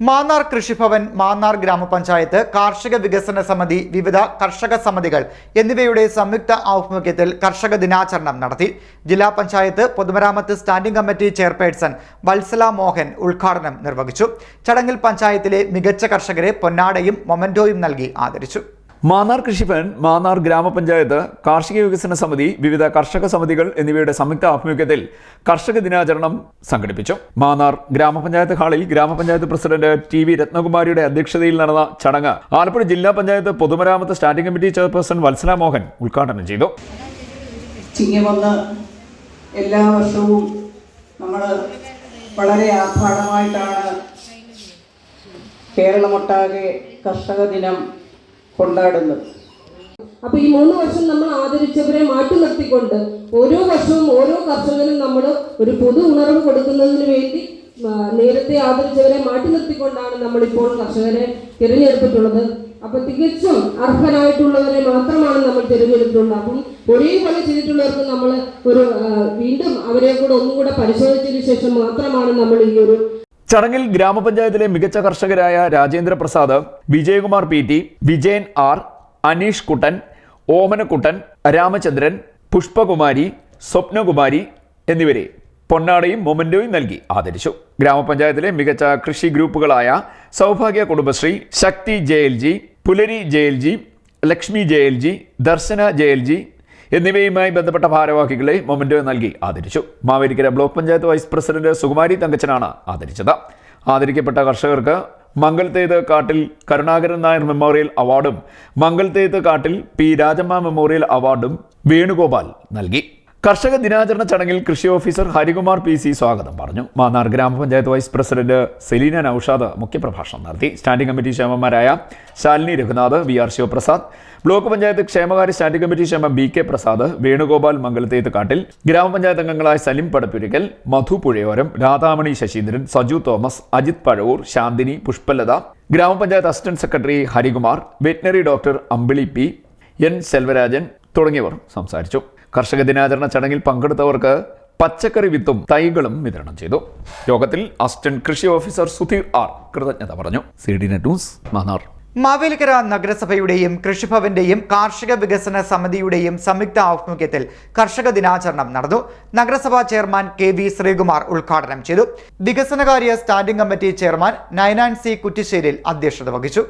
മാന്നാർ കൃഷിഭവൻ മാന്നാർ ഗ്രാമപഞ്ചായത്ത് കാർഷിക വികസന സമിതി വിവിധ കർഷക സമിതികൾ എന്നിവയുടെ സംയുക്ത ആഭിമുഖ്യത്തിൽ കർഷക ദിനാചരണം നടത്തി. ജില്ലാ പഞ്ചായത്ത് പൊതുമരാമത്ത് standing committee chairperson Valsala Mohan ഉദ്ഘാടനം നിർവഹിച്ചു. ചടങ്ങിൽ പഞ്ചായത്തിലെ മികച്ച കർഷകരെ പൊന്നാടയും മൊമന്റോയും നൽകി ആദരിച്ചു. മാന്നാർ കൃഷിഭവൻ മാന്നാർ ഗ്രാമപഞ്ചായത്ത് കാർഷിക വികസന സമിതി വിവിധ കർഷക സമിതികൾ എന്നിവയുടെ സംയുക്ത ആഭിമുഖ്യത്തിൽ കർഷക ദിനാചരണം സംഘടിപ്പിച്ചു. മാന്നാർ ഗ്രാമപഞ്ചായത്ത് ഹാളിൽ ഗ്രാമപഞ്ചായത്ത് പ്രസിഡന്റ് ടി വി രത്നകുമാരിയുടെ അധ്യക്ഷതയിൽ നടന്ന ചടങ്ങ് ആലപ്പുഴ ജില്ലാ പഞ്ചായത്ത് പൊതുമരാമത്ത് standing committee chairperson Vatsala Mohan ഉദ്ഘാടനം ചെയ്തു. എല്ലാ വർഷവും നമ്മൾ വളരെ ആർഭാടമായിട്ടാണ് കേരളമൊട്ടാകെ കർഷക ദിനം കൊണ്ടാടുന്നത്. അപ്പൊ ഈ മൂന്ന് വർഷം നമ്മൾ ആദരിച്ചവരെ മാറ്റി നിർത്തിക്കൊണ്ട് ഓരോ വർഷവും ഓരോ കർഷകനും നമ്മൾ ഒരു പൊതു ഉണർവ് കൊടുക്കുന്നതിന് വേണ്ടി നേരത്തെ ആദരിച്ചവരെ മാറ്റി നിർത്തിക്കൊണ്ടാണ് നമ്മളിപ്പോൾ കർഷകരെ തിരഞ്ഞെടുത്തിട്ടുള്ളത്. അപ്പൊ തികച്ചും അർഹരായിട്ടുള്ളവരെ മാത്രമാണ് നമ്മൾ തിരഞ്ഞെടുത്തിട്ടുള്ളത്. അപ്പം ഒരേപോലെ ചെയ്തിട്ടുള്ളവർക്ക് നമ്മൾ ഒരു വീണ്ടും അവരെ കൂടെ ഒന്നും കൂടെ പരിശോധിച്ചതിന് ശേഷം മാത്രമാണ് നമ്മൾ ഈ ഒരു ചടങ്ങിൽ ഗ്രാമപഞ്ചായത്തിലെ മികച്ച കർഷകരായ Rajendra Prasad Vijayakumar P T Vijayan R Aneesh Kuttan Omanakuttan Ramachandran Pushpakumari Swapnakumari എന്നിവരെ പൊന്നാടയും മൊമന്റോയും നൽകി ആദരിച്ചു. ഗ്രാമപഞ്ചായത്തിലെ മികച്ച കൃഷി ഗ്രൂപ്പുകളായ Saubhagya Kudumbashree Shakti J L G Pulari J L G Lakshmi J L G Darshana J L G എന്നിവയുമായി ബന്ധപ്പെട്ട ഭാരവാഹികളെ മൊമെന്റോ നൽകി ആദരിച്ചു. Mavelikkara block panchayat vice president Sukumari തങ്കച്ചനാണ് ആദരിച്ചത്. ആദരിക്കപ്പെട്ട കർഷകർക്ക് മംഗൾത്തേത് കാട്ടിൽ കരുണാകരൻ നായർ മെമ്മോറിയൽ അവാർഡും മംഗൾത്തേത് കാട്ടിൽ പി രാജമ്മ മെമ്മോറിയൽ അവാർഡും വേണുഗോപാൽ നൽകി. കർഷക ദിനാചരണ ചടങ്ങിൽ കൃഷി ഓഫീസർ ഹരികുമാർ പി സി സ്വാഗതം പറഞ്ഞു. മാന്നാർ ഗ്രാമപഞ്ചായത്ത് വൈസ് പ്രസിഡന്റ് സെലീന നൌഷാദ് മുഖ്യപ്രഭാഷണം നടത്തി. Standing committee ചെയർമാൻമാരായ Shalini Raghunath V R Sivaprasad block panchayat ക്ഷേമകാര്യ standing committee chairman B K Prasad Venugopal Mangalathethu Kattil ഗ്രാമപഞ്ചായത്ത് അംഗങ്ങളായ സലിം പടപ്പുരിക്കൽ മധു പുഴയോരം രാധാമണി ശശീന്ദ്രൻ സജു തോമസ് അജിത് പഴവൂർ ശാന്തിനി പുഷ്പലത ഗ്രാമപഞ്ചായത്ത് assistant secretary Harikumar veterinary doctor Ambili P N Selvarajan തുടങ്ങിയവർ സംസാരിച്ചു. കർഷക ദിനാചരണ ചടങ്ങിൽ പങ്കെടുത്തവർക്ക് പച്ചക്കറി വിത്തും തൈകളും വിതരണം ചെയ്തു. യോഗത്തിൽ അസിസ്റ്റന്റ് കൃഷി ഓഫീസർ സുധീർ ആർ കൃതജ്ഞത പറഞ്ഞു. C D news Mannar. Mavelikkara നഗരസഭയുടെയും കൃഷിഭവന്റെയും കാർഷിക വികസന സമിതിയുടെയും സംയുക്ത ആഭിമുഖ്യത്തിൽ കർഷക ദിനാചരണം നടന്നു. നഗരസഭാ ചെയർമാൻ കെ വി ശ്രീകുമാർ ഉദ്ഘാടനം ചെയ്തു. വികസനകാര്യ standing committee chairman Nayanan C Kuttisseril അധ്യക്ഷത വഹിച്ചു.